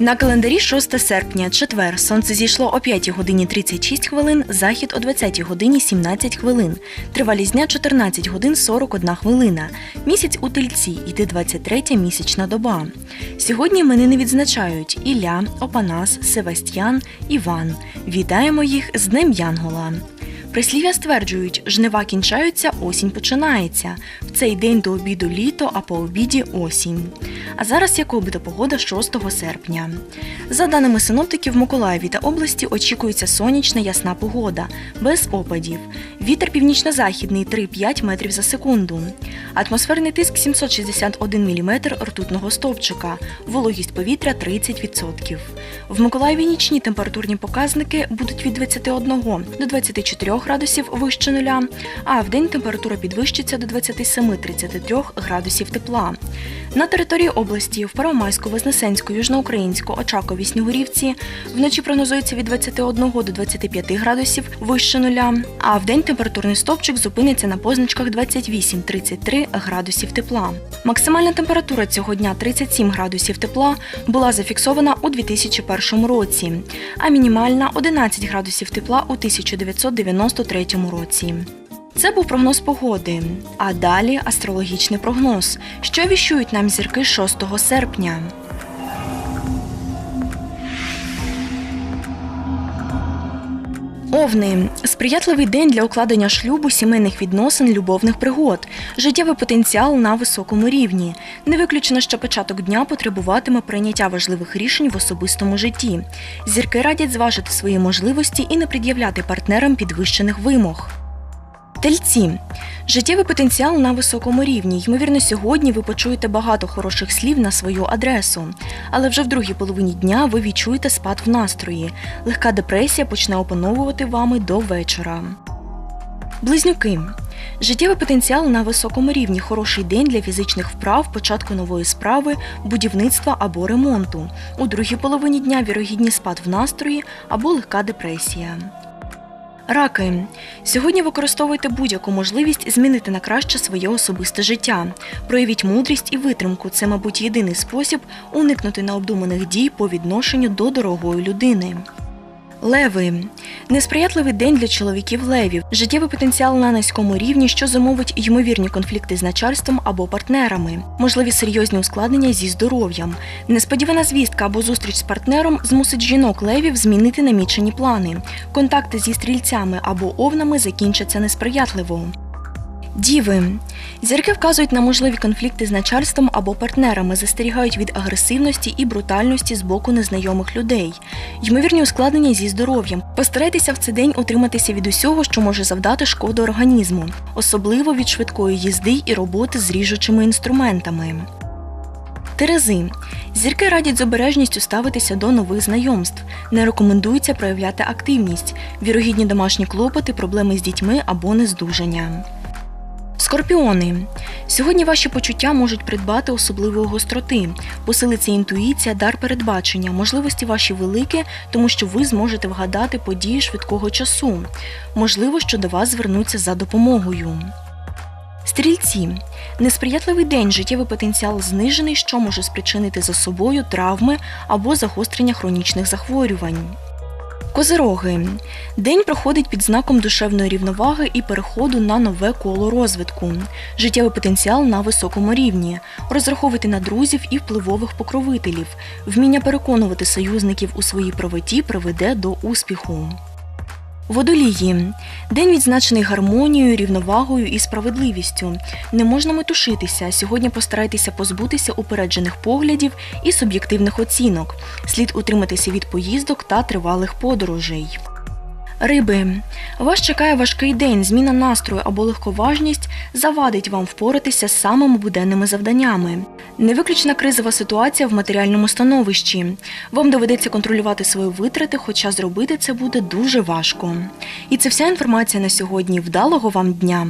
На календарі 6 серпня, четвер. Сонце зійшло о 5 годині 36 хвилин, захід о 20 годині 17 хвилин. Тривалість дня 14 годин 41 хвилина. Місяць у тельці, йде 23 місячна доба. Сьогодні іменини відзначають Ілля, Опанас, Севастьян, Іван. Вітаємо їх з Днем Янгола. Прислів'я стверджують, жнива кінчаються, осінь починається. В цей день до обіду літо, а по обіді осінь. А зараз яка буде погода 6 серпня? За даними синоптиків, в Миколаєві та області очікується сонячна ясна погода, без опадів. Вітер північно-західний 3-5 метрів за секунду. Атмосферний тиск 761 мм ртутного стовпчика, вологість повітря 30%. В Миколаєві нічні температурні показники будуть від 21 до 24 градусів вище нуля, а в день температура підвищиться до 27-33 градусів тепла. На території області в Первомайську, Вознесенську, Южноукраїнську, Очакові, Снігурівці вночі прогнозується від 21 до 25 градусів вище нуля, а в день температурний стовпчик зупиниться на позначках 28-33 градусів тепла. Максимальна температура цього дня 37 градусів тепла була зафіксована у 2001 році, а мінімальна 11 градусів тепла у 1993 році. Це був прогноз погоди. А далі астрологічний прогноз, що віщують нам зірки 6 серпня. Овни сприятливий день для укладення шлюбу, сімейних відносин, любовних пригод, життєвий потенціал на високому рівні. Не виключено, що початок дня потребуватиме прийняття важливих рішень в особистому житті. Зірки радять зважити свої можливості і не пред'являти партнерам підвищених вимог. Тельці життєвий потенціал на високому рівні. Ймовірно, сьогодні ви почуєте багато хороших слів на свою адресу, але вже в другій половині дня ви відчуєте спад в настрої. Легка депресія почне опановувати вами до вечора. Близнюки. Життєвий потенціал на високому рівні, хороший день для фізичних вправ, початку нової справи, будівництва або ремонту. У другій половині дня вірогідні спад в настрої або легка депресія. Раки. Сьогодні використовуйте будь-яку можливість змінити на краще своє особисте життя. Проявіть мудрість і витримку. Це, мабуть, єдиний спосіб уникнути необдуманих дій по відношенню до дорогої людини. Леви несприятливий день для чоловіків левів, життєвий потенціал на низькому рівні, що замовить ймовірні конфлікти з начальством або партнерами, можливі серйозні ускладнення зі здоров'ям. Несподівана звістка або зустріч з партнером змусить жінок левів змінити намічені плани. Контакти зі стрільцями або овнами закінчаться несприятливо. Діви. Зірки вказують на можливі конфлікти з начальством або партнерами, застерігають від агресивності і брутальності з боку незнайомих людей. Ймовірні ускладнення зі здоров'ям. Постарайтеся в цей день утриматися від усього, що може завдати шкоду організму, особливо від швидкої їзди і роботи з ріжучими інструментами. Терези. Зірки радять з обережністю ставитися до нових знайомств. Не рекомендується проявляти активність, вірогідні домашні клопоти, проблеми з дітьми або нездужання. Скорпіони. Сьогодні ваші почуття можуть придбати особливої гостроти. Посилиться інтуїція, дар передбачення, можливості ваші великі, тому що ви зможете вгадати події швидкого часу. Можливо, що до вас звернуться за допомогою. Стрільці. Несприятливий день життєвий потенціал знижений, що може спричинити за собою травми або загострення хронічних захворювань. Козироги. День проходить під знаком душевної рівноваги і переходу на нове коло розвитку. Життєвий потенціал на високому рівні. розраховувати на друзів і впливових покровителів. Вміння переконувати союзників у своїй правоті приведе до успіху. Водолії. День відзначений гармонією, рівновагою і справедливістю. Не можна метушитися. Сьогодні постарайтеся позбутися упереджених поглядів і суб'єктивних оцінок. Слід утриматися від поїздок та тривалих подорожей. Риби. Вас чекає важкий день, зміна настрою або легковажність завадить вам впоратися з самими буденними завданнями. Невиключна кризова ситуація в матеріальному становищі. Вам доведеться контролювати свої витрати, хоча зробити це буде дуже важко. І це вся інформація на сьогодні. Вдалого вам дня!